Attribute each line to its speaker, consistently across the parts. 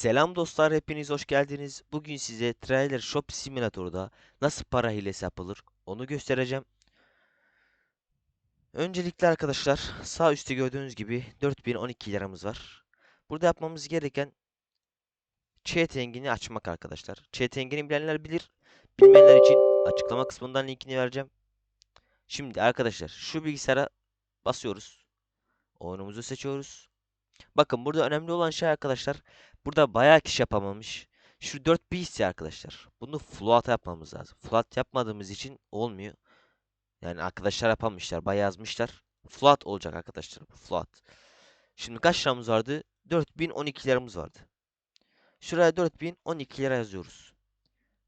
Speaker 1: Selam dostlar, hepiniz hoş geldiniz. Bugün size Trailer Shop Simulator'da nasıl para hilesi yapılır onu göstereceğim. Öncelikle arkadaşlar sağ üstte gördüğünüz gibi 4012 liramız var. Burada yapmamız gereken chat engini açmak arkadaşlar. Chat engini bilenler bilir. Bilmeyenler için açıklama kısmından linkini vereceğim. Şimdi arkadaşlar şu bilgisayara basıyoruz. Oyunumuzu seçiyoruz. Bakın burada önemli olan şey arkadaşlar. Burada bayağı kişi yapamamış. Şu 4 BC arkadaşlar. Bunu float yapmamız lazım. Float yapmadığımız için olmuyor. Yani arkadaşlar yapamışlar. Bayağı yazmışlar. Float olacak arkadaşlar. Float. Şimdi kaç liramız vardı? 4012 liramız vardı. Şuraya 4012 lira yazıyoruz.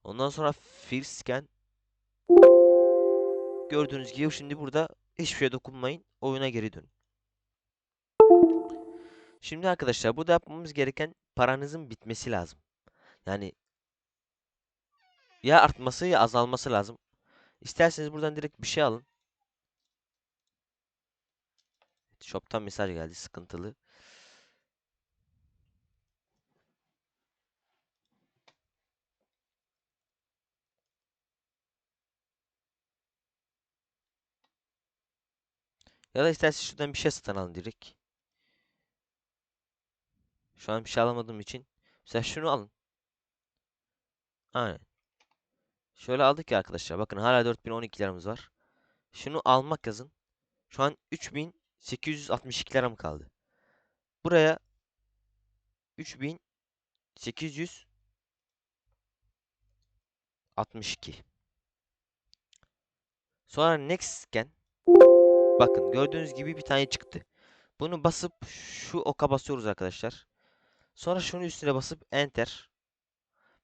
Speaker 1: Ondan sonra first scan. Gördüğünüz gibi şimdi burada hiçbir şeye dokunmayın. Oyuna geri dön. Şimdi arkadaşlar burada yapmamız gereken paranızın bitmesi lazım. Yani ya artması ya azalması lazım. İsterseniz buradan direkt bir şey alın. Shop'tan mesaj geldi sıkıntılı. Ya da isterseniz şuradan bir şey satın alın direkt. Şu an bir şey alamadığım için. Mesela şunu alın. Aynen. Şöyle aldık ya arkadaşlar. Bakın hala 4012 liramız var. Şunu almak yazın. Şu an 3862 liram kaldı. Buraya 3862. Sonra next scan. Bakın gördüğünüz gibi bir tane çıktı. Bunu basıp şu oka basıyoruz arkadaşlar. Sonra şunun üstüne basıp enter.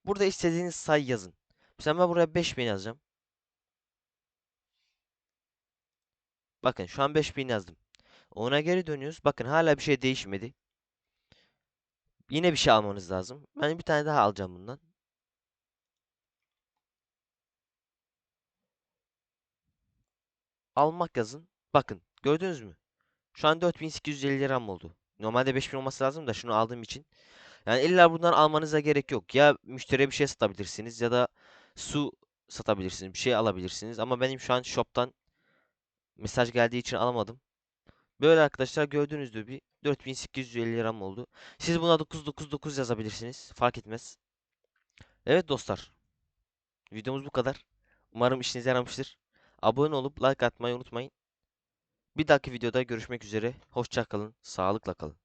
Speaker 1: Burada istediğiniz sayı yazın. Mesela ben buraya 5000 yazacağım. Bakın şu an 5000 yazdım. Ona geri dönüyoruz. Bakın hala bir şey değişmedi. Yine bir şey almanız lazım. Ben bir tane daha alacağım bundan. Almak yazın. Bakın gördünüz mü? Şu an 4850 liram oldu. Normalde 5000 olması lazım da şunu aldığım için. Yani illa buradan almanıza gerek yok. Ya müşteriye bir şey satabilirsiniz ya da su satabilirsiniz. Bir şey alabilirsiniz. Ama benim şu an shop'tan mesaj geldiği için alamadım. Böyle arkadaşlar gördüğünüz gibi 4850 liram oldu. Siz buna 999 yazabilirsiniz. Fark etmez. Evet dostlar. Videomuz bu kadar. Umarım işinize yaramıştır. Abone olup like atmayı unutmayın. Bir dahaki videoda görüşmek üzere. Hoşça kalın. Sağlıkla kalın.